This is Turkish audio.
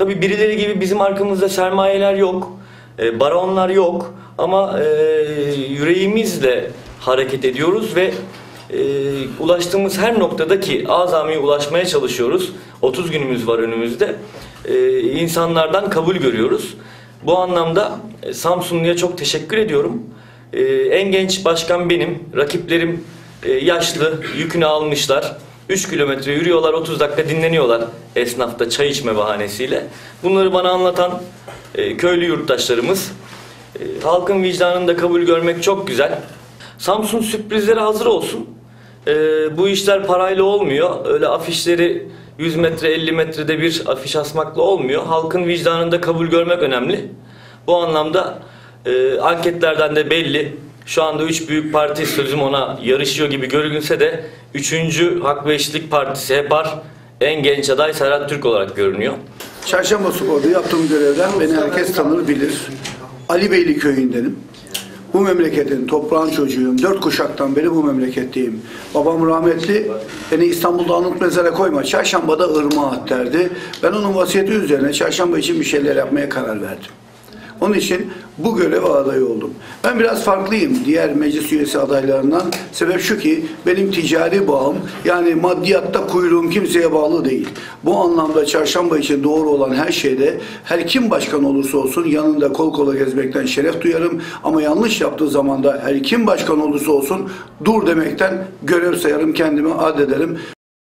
Tabii birileri gibi bizim arkamızda sermayeler yok, e, baronlar yok ama e, yüreğimizle hareket ediyoruz ve e, ulaştığımız her noktada ki azami ulaşmaya çalışıyoruz. 30 günümüz var önümüzde. E, insanlardan kabul görüyoruz. Bu anlamda e, Samsunlu'ya çok teşekkür ediyorum. E, en genç başkan benim. Rakiplerim e, yaşlı, yükünü almışlar. 3 kilometre yürüyorlar, 30 dakika dinleniyorlar esnafta çay içme bahanesiyle. Bunları bana anlatan e, köylü yurttaşlarımız. E, halkın vicdanında kabul görmek çok güzel. Samsun sürprizlere hazır olsun. E, bu işler parayla olmuyor. Öyle afişleri 100 metre 50 metrede bir afiş asmakla olmuyor. Halkın vicdanında kabul görmek önemli. Bu anlamda e, anketlerden de belli. Şu anda üç büyük parti sözüm ona yarışıyor gibi görünse de üçüncü Hak ve Eşitlik Partisi HEPAR en genç aday Serhat Türk olarak görünüyor. Çarşamba Spor'da yaptığım görevden beni herkes tanır bilir. Ali Beyli köyündenim. Bu memleketin toprağın çocuğuyum. Dört kuşaktan beri bu memleketteyim. Babam rahmetli beni İstanbul'da anıt mezara koyma. Çarşambada ırmağa at derdi. Ben onun vasiyeti üzerine çarşamba için bir şeyler yapmaya karar verdim. Onun için bu göreve aday oldum. Ben biraz farklıyım diğer meclis üyesi adaylarından. Sebep şu ki benim ticari bağım yani maddiyatta kuyruğum kimseye bağlı değil. Bu anlamda çarşamba için doğru olan her şeyde her kim başkan olursa olsun yanında kol kola gezmekten şeref duyarım. Ama yanlış yaptığı zaman da her kim başkan olursa olsun dur demekten görev sayarım kendimi addederim.